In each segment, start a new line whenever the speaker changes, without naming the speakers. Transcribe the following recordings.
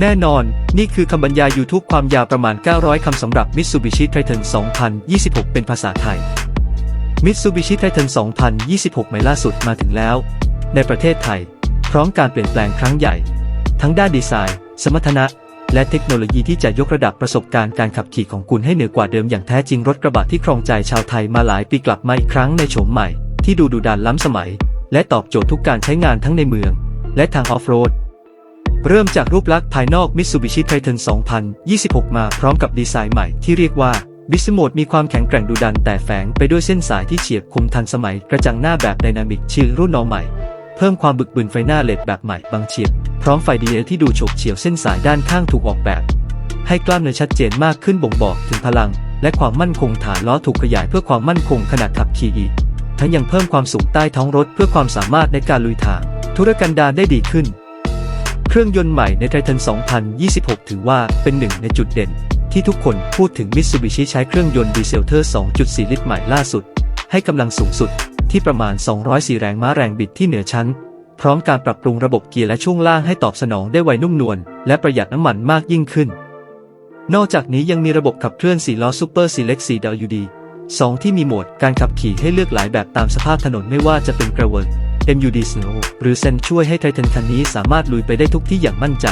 แน่นอน นี่คือคำบรรยาย YouTube ความยาวประมาณ 900 คำสำหรับ Mitsubishi Triton 2026 เป็นภาษาไทย Mitsubishi Triton 2026 ใหม่ล่าสุดมาถึงแล้ว ในประเทศไทย พร้อมการเปลี่ยนแปลงครั้งใหญ่ ทั้งด้านดีไซน์ สมรรถนะ และเทคโนโลยีที่จะยกระดับประสบการณ์การขับขี่ของคุณให้เหนือกว่าเดิมอย่างแท้จริงรถกระบะที่ครองใจชาวไทยมาหลายปีกลับมาอีกครั้งในโฉมใหม่ที่ดูดุดันล้ำสมัย และตอบโจทย์ทุกการใช้งานทั้งในเมือง และทางออฟโรด เริ่มจากรูปลักษณ์ภายนอก Mitsubishi Triton 2026 มาพร้อมกับดีไซน์ใหม่ที่เรียกว่า b i s m o d e มีความแข็งแกร่งดุดันแต่แฝงไปด้วยเส้นสายที่เฉียบคมทันสมัยกระจังหน้าแบบไดนามิกชื่อรุ่นน้องใหม่ เพิ่มความบึกบึนไฟหน้าเลดแบบใหม่บางเฉียบ พร้อมไฟ DL ที่ดูโฉบเฉี่ยวเส้นสายด้านข้างถูกออกแบบ ให้กล้ามเนื้อชัดเจนมากขึ้นบ่งบอกถึงพลัง และความมั่นคงฐานล้อถูกขยายเพื่อความมั่นคงขณะขับขี่อีกทั้งยังเพิ่มความสูงใต้ท้องรถเพื่อความสามารถในการลุยทาง ธุรกันดารได้ดีขึ้น เครื่องยนต์ใหม่ใน Triton 2026 ถือว่าเป็นหนึ่งในจุดเด่น ที่ทุกคนพูดถึง Mitsubishi ใช้เครื่องยนต์ดีเซลเทอร์ 2.4 ลิตรใหม่ล่าสุด ให้กำลังสูงสุดที่ประมาณ 204 แรงม้าแรงบิดที่เหนือชั้น พร้อมการปรับปรุงระบบเกียร์และช่วงล่างให้ตอบสนองได้ไวนุ่มนวลและประหยัดน้ำมันมากยิ่งขึ้น นอกจากนี้ยังมีระบบขับเคลื่อน4ล้อ Super Select 4 WD 2 ที่มีโหมดการขับขี่ให้เลือกหลายแบบตามสภาพถนนไม่ว่าจะเป็น Gravel MUD Snow หรือ Sand ช่วยให้ไททันคันนี้สามารถลุยไปได้ทุกที่อย่างมั่นใจ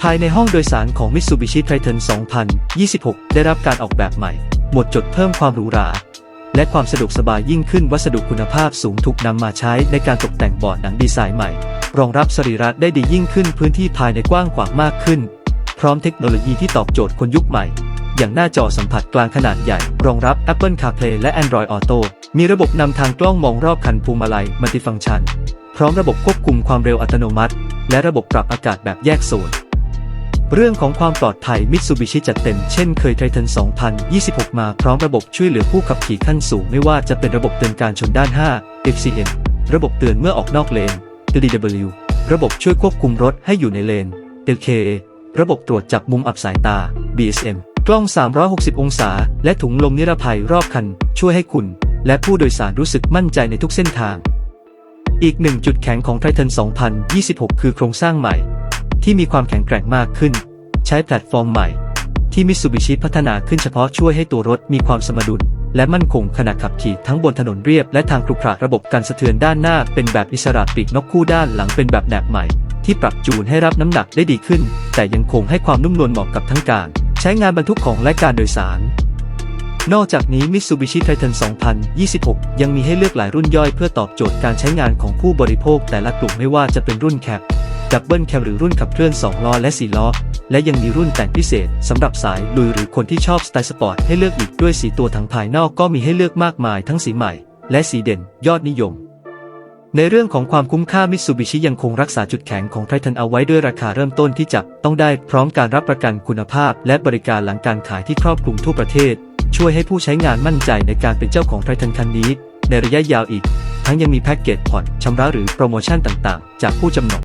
ภายในห้องโดยสารของ Mitsubishi Triton 2026 ได้รับการออกแบบใหม่ หมวดจดเพิ่มความหรูหรา และความสะดวกสบายยิ่งขึ้นวัสดุคุณภาพสูงถูกนำมาใช้ในการตกแต่งบอร์ดหนังดีไซน์ใหม่ รองรับสรีระได้ดียิ่งขึ้นพื้นที่ภายในกว้างขวางมากขึ้น พร้อมเทคโนโลยีที่ตอบโจทย์คนยุคใหม่ อย่างหน้าจอสัมผัสกลางขนาดใหญ่ รองรับ Apple CarPlay และ Android Auto มีระบบนำทางกล้องมองรอบคันพวงมาลัยมัลติฟังก์ชัน พร้อมระบบควบคุมความเร็วอัตโนมัติ และระบบปรับอากาศแบบแยกโซนเรื่องของความปลอดภัย Mitsubishi จัดเต็มเช่นเคย Triton 2026 มาพร้อมระบบช่วยเหลือผู้ขับขี่ขั้นสูง ไม่ว่าจะเป็นระบบเตือนการชนด้าน 5 FCM ระบบเตือนเมื่อออกนอกเลน DW ระบบช่วยควบคุมรถให้อยู่ในเลน LKA ระบบตรวจจับมุมอับสายตา BSM กล้อง 360 องศา และถุงลมนิรภัยรอบคัน ช่วยให้คุณ และผู้โดยสารรู้สึกมั่นใจในทุกเส้นทาง อีกหนึ่งจุดแข็งของ Triton 2026 คือโครงสร้างใหม่ ที่มีความแข็งแกร่งมากขึ้น ใช้แพลตฟอร์มใหม่ ที่มิ t ซูบิชิพัฒนาขึ้นเฉพาะช่วยให้ตัวรถมีความสมดุล และมั่นคงขณะขับขี่ทั้งบนถนนเรียบและทางครุขระระบบการสะเทือนด้านหน้า เป็นแบบอิสระปีกนกคู่ด้านหลังเป็นแบบแหนบใหม่ ที่ปรับจูนให้รับน้ำหนักได้ดีขึ้น แต่ยังคงให้ความนุ่มนวลเหมาะกับทั้งการ ช้งานบรรทุกของและการโดยสาร นอกจากนี้ Mitsubishi Triton 2026 ยังมีให้เลือกหลายรุ่นย่อยเพื่อตอบโจทย์การใช้งานของผู้บริโภคแต่ละกลุ่มไม่ว่าจะเป็นรุ่นแคปดับเบิลแคปหรือรุ่นขับเคลื่อน 2 ล้อและ 4 ล้อ และยังมีรุ่นแต่งพิเศษสำหรับสายลุยหรือคนที่ชอบสไตล์สปอร์ตให้เลือกอีกด้วยสีตัวทั้งภายนอกก็มีให้เลือกมากมายทั้งสีใหม่ และสีเด่นยอดนิยม ในเรื่องของความคุ้มค่ามิตซูบิชิยังคงรักษาจุดแข็งของไททันเอาไว้ด้วยราคาเริ่มต้นที่จับต้องได้พร้อมการรับประกันคุณภาพ และบริการหลังการขายที่ครอบคลุมทั่วประเทศ ช่วยให้ผู้ใช้งานมั่นใจในการเป็นเจ้าของไททันคันนี้ ในระยะยาวอีก ทั้งยังมีแพ็กเกจผ่อนชำระหรือโปรโมชั่นต่างๆ จากผู้จำหน่าย